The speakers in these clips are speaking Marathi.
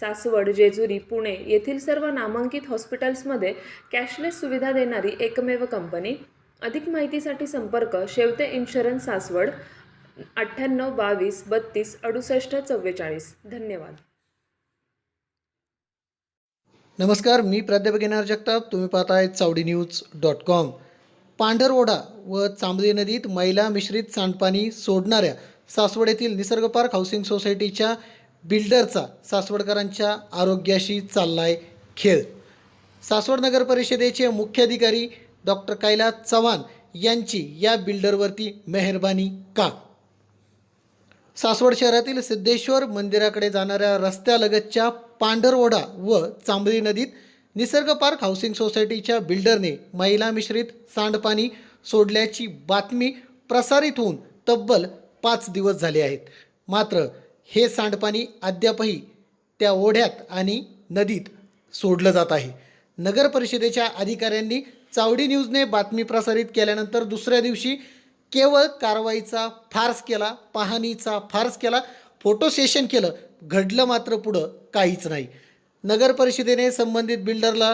सासवड जेजुरी पुणे येथील सर्व नामांकित हॉस्पिटल्समध्ये कॅशलेस सुविधा देणारी एकमेव कंपनी. अधिक माहितीसाठी संपर्क शेवते इन्शुरन्स सासवड अठ्ठ्याण्णव बावीस बत्तीस अडुसष्ट चव्वेचाळीस. धन्यवाद. नमस्कार मी प्राध्यापक येणार जगताप. तुम्ही पाहताय Chawdi news dot com. Pandharwoda व चांबली नदीत मैला मिश्रित सांडपाणी सोडणाऱ्या सासवड येथील निसर्ग पार्क हाऊसिंग सोसायटीच्या बिल्डरचा सासवडकरांच्या आरोग्याशी चाललाय खेळ. सासवड नगर परिषदेचे मुख्याधिकारी डॉक्टर कैलास चव्हाण यांची या बिल्डरवरती मेहरबानी का? सासवड शहरातील सिद्धेश्वर मंदिराकडे जाणाऱ्या रस्त्यालगतच्या पांढरवडा व चांबली नदीत निसर्ग पार्क हाऊसिंग सोसायटीच्या बिल्डरने महिला मिश्रित सांडपाणी सोडल्याची बातमी प्रसारित होऊन तब्बल पाच दिवस झाले आहेत. मात्र हे सांडपाणी अद्यापही त्या ओढ्यात आणि नदीत सोडलं जात आहे. नगर परिषदेच्या अधिकाऱ्यांनी चावडी न्यूजने बातमी प्रसारित केल्यानंतर दुसऱ्या दिवशी केवळ कारवाईचा फार्स केला पाहणीचा फार्स केला फोटो सेशन केलं घडलं मात्र पुढं काहीच नाही. नगर परिषदेने संबंधित बिल्डरला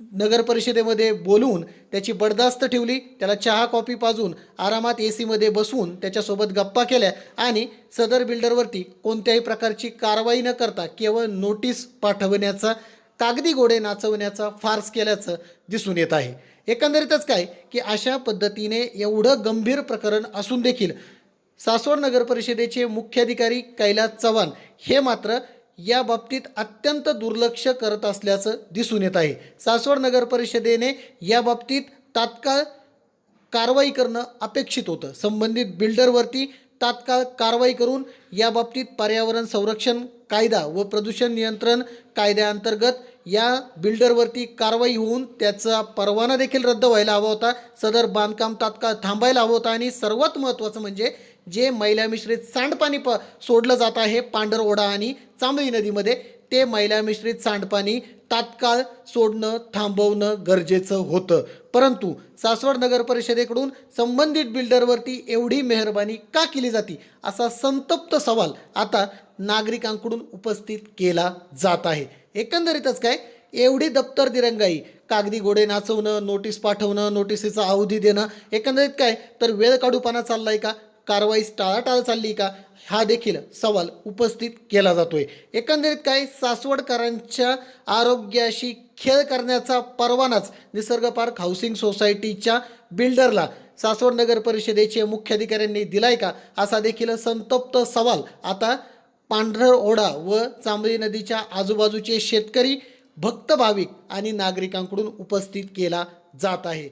नगर परिषदेमध्ये बोलवून त्याची बडदास्त ठेवली त्याला चहा कॉफी पाजून आरामात ए सीमध्ये बसवून त्याच्यासोबत गप्पा केल्या आणि सदर बिल्डरवरती कोणत्याही प्रकारची कारवाई न करता केवळ नोटीस पाठवण्याचा कागदी घोडे नाचवण्याचा फार्स केल्याचं दिसून येत आहे. एकंदरीतच काय की अशा पद्धतीने एवढं गंभीर प्रकरण असून देखील सासवड नगर परिषदेचे मुख्याधिकारी कैलास चव्हाण हे मात्र या बाबतीत अत्यंत दुर्लक्ष करत असल्याचं दिसून येत आहे. सासवड नगर परिषदेने या बाबतीत तात्काळ कारवाई करणं अपेक्षित होतं. संबंधित बिल्डरवरती तात्काळ कारवाई करून या बाबतीत पर्यावरण संरक्षण कायदा व प्रदूषण नियंत्रण कायद्याअंतर्गत या बिल्डरवरती कारवाई होऊन त्याचा परवाना देखील रद्द व्हायला हवा होता. सदर बांधकाम तात्काळ थांबायला हवं होतं आणि सर्वात महत्त्वाचं म्हणजे जे मैला मिश्रित सांडपाणी प सोडलं जात आहे पांढरओढा आणि चांबळी नदीमध्ये ते मैला मिश्रित सांडपाणी तात्काळ सोडणं थांबवणं गरजेचं होतं. परंतु सासवड नगर परिषदेकडून संबंधित बिल्डरवरती एवढी मेहरबानी का केली जाते असा संतप्त सवाल आता नागरिकांकडून उपस्थित केला जात आहे. एकंदरीतच काय? एवढी दप्तर दिरंगाई कागदी घोडे नाचवणं नोटीस पाठवणं नोटिसीचा अवधी देणं एकंदरीत काय? तर वेळ काढूपणा चाललाय का? कारवाई टाळाटाळ चालली का? हा देखील सवाल उपस्थित केला जातोय. एकंदरीत काय? सासवडकरांच्या आरोग्याशी खेळ करण्याचा परवानाच निसर्ग पार्क हाऊसिंग सोसायटीच्या बिल्डरला सासवड नगर परिषदेचे मुख्याधिकाऱ्यांनी दिलाय का? असा देखील संतप्त सवाल आता पांढर ओढा व चांबळी नदीच्या आजूबाजूचे शेतकरी भक्त भाविक आणि नागरिकांकडून उपस्थित केला जात आहे.